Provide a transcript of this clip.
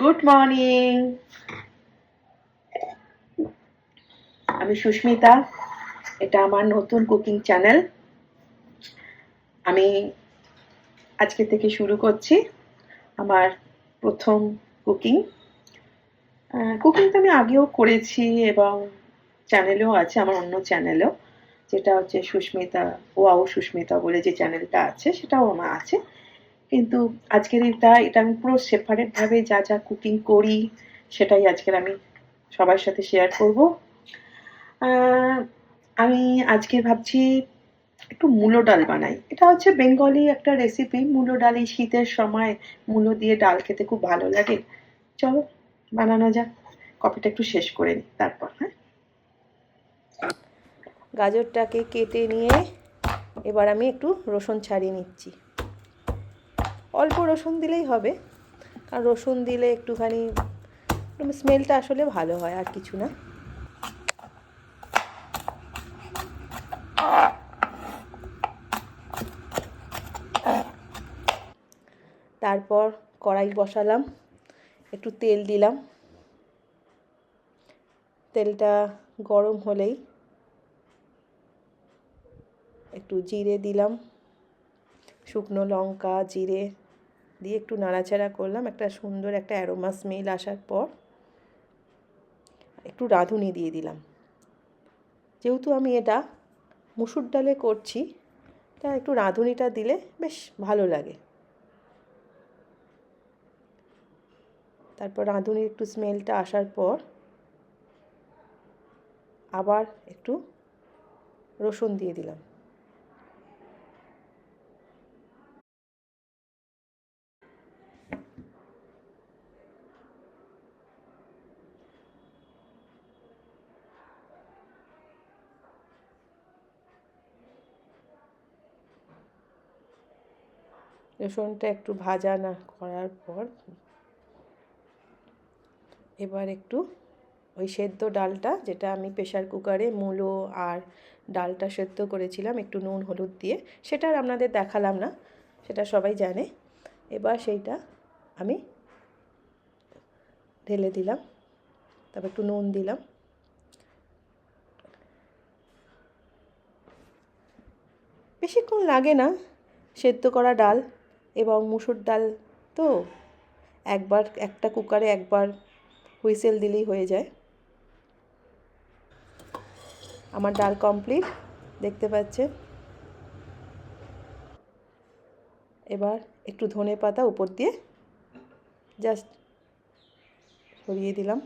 Good morning আমি সুস্মিতা, এটা আমার নতুন কুকিং চ্যানেল আমি আজকে থেকে শুরু করছি আমার প্রথম কুকিং কুকিং তো আমি আগেও করেছি এবং চ্যানেলেও আছে, আমার অন্য চ্যানেলেও যেটা হচ্ছে সুস্মিতা, ওয়াও সুস্মিতা বলে যে চ্যানেলটা আছে, সেটাও আমার আছে। কিন্তু আজকের এটা এটা আমি পুরো সেপারেটভাবে যা যা কুকিং করি, সেটাই আজকের আমি সবার সাথে শেয়ার করব। আমি আজকে ভাবছি একটু মূলো ডাল বানাই। এটা হচ্ছে বেঙ্গলি একটা রেসিপি মূলো ডাল এই শীতের সময় মূলো দিয়ে ডাল খেতে খুব ভালো লাগে। চলো, বানানো যাক। কপিটা একটু শেষ করে নিই তারপর হ্যাঁ? গাজরটাকে কেটে নিয়ে এবার আমি একটু রসুন ছাড়িয়ে নিচ্ছি। অল্প রসুন দিলেই হবে। কারণ রসুন দিলে একটুখানি স্মেলটা আসলে ভালো হয়, আর কিছু না। তারপর কড়াই বসালাম, একটু তেল দিলাম। তেলটা গরম হলেই একটু জিরে দিলাম। শুকনো লঙ্কা, জিরে দিয়ে একটু নাড়াচাড়া করলাম। একটা সুন্দর একটা অ্যারোমা স্মেল আসার পর একটু রাঁধুনি দিয়ে দিলাম। যেহেতু আমি এটা মুসুর ডালে করছি, তা একটু রাঁধুনিটা দিলে বেশ ভালো লাগে। তারপর রাঁধুনির একটু স্মেলটা আসার পর আবার একটু রসুন দিয়ে দিলাম। রসুনটা একটু ভাজা না করার পর এবার একটু ওই সেদ্ধ ডালটা, যেটা আমি প্রেশার কুকারে মূলো আর ডালটা সেদ্ধ করেছিলাম, একটু নুন, হলুদ দিয়ে, সেটা আর আপনাদের দেখালাম না, সেটা সবাই জানে। এবার সেইটা আমি ঢেলে দিলাম, তারপর একটু নুন দিলাম। বেশিক্ষণ লাগে না সেদ্ধ করা ডাল। এবং মুসুর ডাল তো একবার, একটা কুকারে একবার হুইসেল দিলেই হয়ে যায়। আমার ডাল কমপ্লিট, দেখতে পাচ্ছেন। এবার একটু ধনে পাতা উপর দিয়ে জাস্ট সরিয়ে দিলাম।